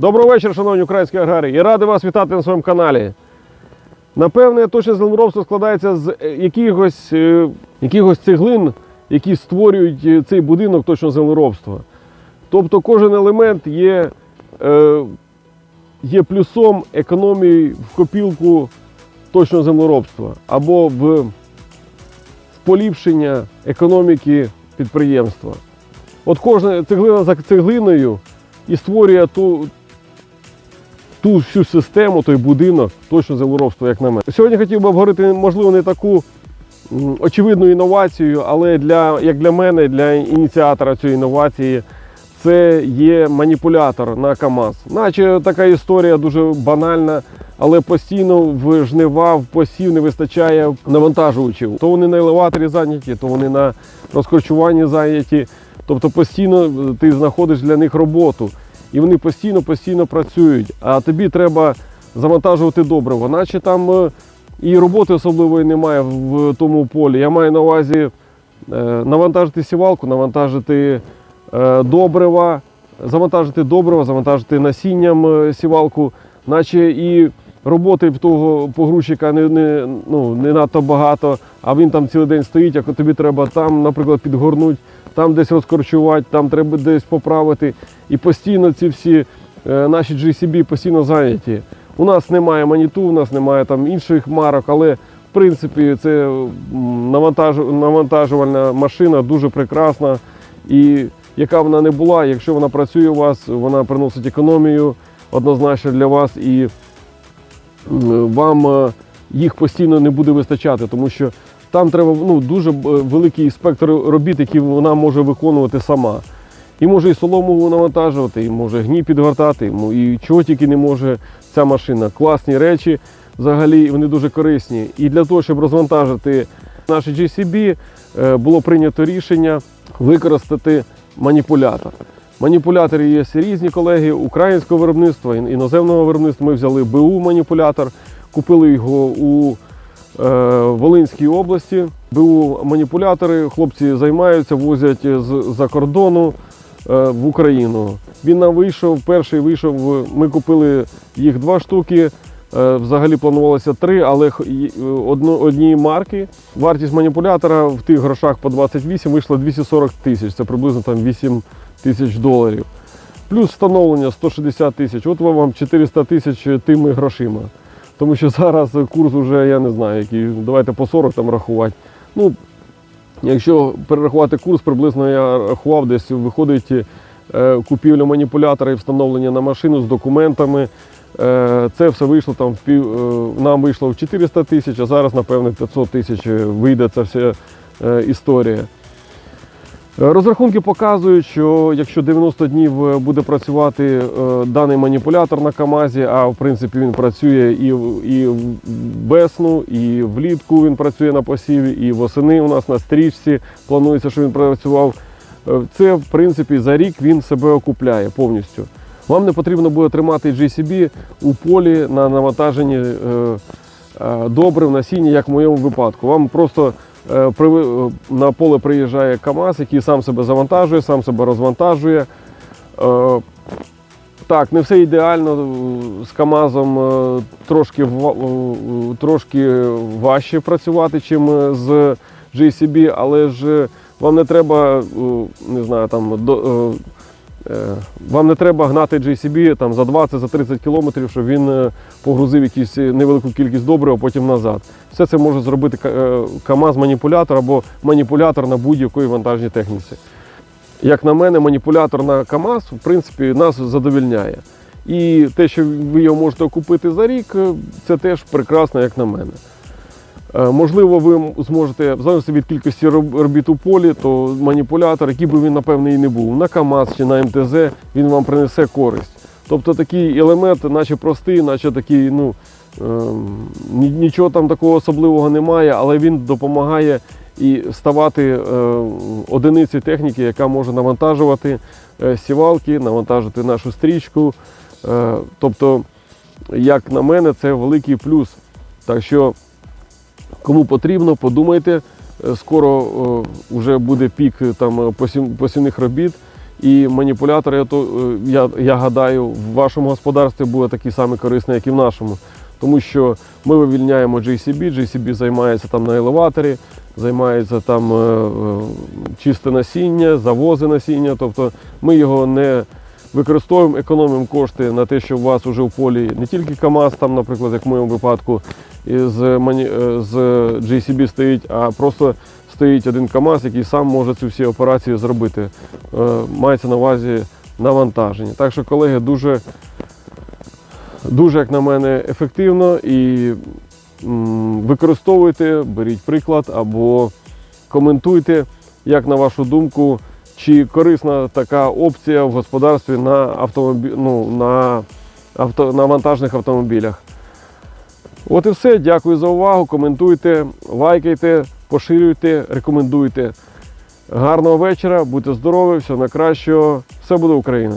Доброго вечора, шановні українські аграрії. І радий вас вітати на своєму каналі. Напевне, точне землеробство складається з е, якихось, е, якихось цеглин, які створюють е, цей будинок точного землеробства. Тобто кожен елемент є, є плюсом економії в копілку точного землеробства або в, в поліпшення економіки підприємства. От кожна цеглина за цеглиною і створює ту, ту всю систему, той будинок, точно землеробство, як на мене. Сьогодні хотів би обговорити, можливо, не таку очевидну інновацію, але для, як для мене, для ініціатора цієї інновації, це є маніпулятор на КАМАЗ. Наче така історія дуже банальна, але постійно в жнива, в посів не вистачає навантажувачів. То вони на елеваторі зайняті, то вони на розкорчуванні зайняті. Тобто постійно е, ти знаходиш для них роботу. І вони постійно-постійно працюють. А тобі треба завантажувати добриво. Наче там е, і роботи особливої немає в тому полі. Я маю на увазі е, навантажити сівалку, навантажити е, добрива, завантажити добрива, завантажити насінням сівалку, наче і роботи в того погрузчика не, не, ну, не надто багато, а він там цілий день стоїть, а тобі треба там, наприклад, підгорнути, там десь розкорчувати, там треба десь поправити. І постійно ці всі е, наші GCB постійно зайняті. У нас немає маніту, у нас немає там інших марок, але в принципі це навантажувальна машина дуже прекрасна. І яка вона не була, якщо вона працює у вас, вона приносить економію однозначно для вас і вам е, їх постійно не буде вистачати, тому що там треба ну, дуже е, великий спектр робіт, які вона може виконувати сама. І може і солому навантажувати, і може гні підгортати, і чого тільки не може ця машина. Класні речі, взагалі вони дуже корисні. І для того, щоб розвантажити наші GCB, е, було прийнято рішення використати маніпулятор. Маніпулятори є різні колеги українського виробництва, іноземного виробництва. Ми взяли БУ маніпулятор, купили його у е, Волинській області. БУ маніпулятори, хлопці займаються, возять з-за кордону е, в Україну. Він нам вийшов, перший вийшов, ми купили їх два штуки. Е, Взагалі планувалося три, але однієї марки. Вартість маніпулятора в тих грошах по 28 вийшла 240 тисяч. Це приблизно там 8 тисяч доларів. Плюс встановлення 160 тисяч. От вам 400 тисяч тими грошима. Тому що зараз курс вже, я не знаю, який, давайте по 40 там рахувати. Ну, якщо перерахувати курс, приблизно я рахував, десь виходить е, купівля маніпулятора і встановлення на машину з документами. Е, Це все вийшло там в пів, е, нам вийшло в 400 тисяч, а зараз, напевне, 500 тисяч вийде ця вся історія. Е, Розрахунки показують, що якщо 90 днів е, буде працювати е, даний маніпулятор на КАМАЗі, а в принципі він працює і, і весну, і влітку він працює на посіві, і восени у нас на стрічці планується, що він працював. Це, в принципі, за рік він себе окупляє повністю. Вам не потрібно буде тримати GCB у полі на навантаженні добрив, насіння, як в моєму випадку. Вам просто на поле приїжджає КАМАЗ, який сам себе завантажує, сам себе розвантажує. Е, Так, не все ідеально. е, З КАМАЗом е, трошки, е, трошки важче працювати, чим е, з GCB, але ж вам не треба, е, не знаю, там е, Е, Вам не треба гнати GCB там, за 20-30 кілометрів, щоб він е, погрузив якусь невелику кількість добрива, а потім назад. Все це може зробити е, КАМАЗ-маніпулятор або маніпулятор на будь-якої вантажній техніці. Як на мене, маніпулятор на КАМАЗ, в принципі, нас задовільняє. І те, що ви його можете купити за рік, е, це теж прекрасно, як на мене. Е, Можливо, ви зможете, в залежності від кількості робіт у полі, то маніпулятор, який би він, напевне, і не був, на КАМАЗ чи на МТЗ, він вам принесе користь. Тобто такий елемент, наче простий, наче такий, ну, ем, нічого там такого особливого немає, але він допомагає і ставати е, одиницею техніки, яка може навантажувати е, сівалки, навантажити нашу стрічку. Тобто, як на мене, це великий плюс. Так що Кому потрібно, подумайте. Е, Скоро вже буде пік е, там е, посівних робіт, І маніпулятор, я, е, я, я гадаю, в вашому господарстві буде такий самий корисний, як і в нашому. Тому що ми вивільняємо JCB, JCB займається там на елеваторі, займається там е, е, чисте насіння, завози насіння. Тобто ми його не використовуємо, економимо кошти на те, що у вас вже в полі не тільки КАМАЗ, там, наприклад, як в моєму випадку, з, мані- е, з JCB стоїть, а просто стоїть один КАМАЗ, який сам може ці всі операції зробити. Е, Мається на увазі навантаження. Так що, колеги, дуже, дуже, як на мене, ефективно і використовуйте, беріть приклад або коментуйте, як на вашу думку, чи корисна така опція в господарстві на, автомобі... ну, на, авто... на вантажних автомобілях. От і все. Дякую за увагу. Коментуйте, лайкайте, поширюйте, рекомендуйте. Гарного вечора, будьте здорові, всього найкращого. Все буде Україна!